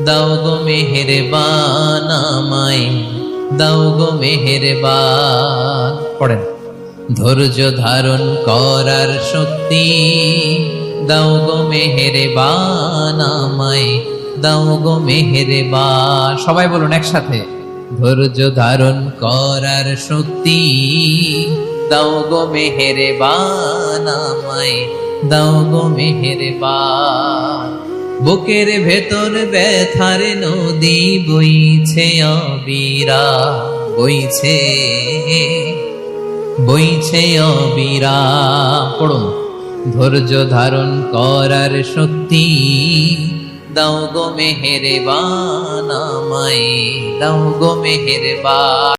দাও গো মেহেরবান আমায়, দাও গো মেহেরবান। পড়েন। ধৈর্য ধারণ করার শক্তি, দাও গো মেহেরবান আমায়, দাও গো মেহেরবান। সবাই বলুন একসাথে। ধৈর্য ধারণ করার শক্তি, দাও গো মেহেরবান আমায়, দাও গো মেহেরবান। বুকের ভেতর ব্যথার নদী বইছে অবিরা, বইছে বইছে অবিরা। পড়ুন, ধৈর্য ধারণ করার শক্তি দাও গো মেহেরবান আমায়, দাও গো মেহেরবান।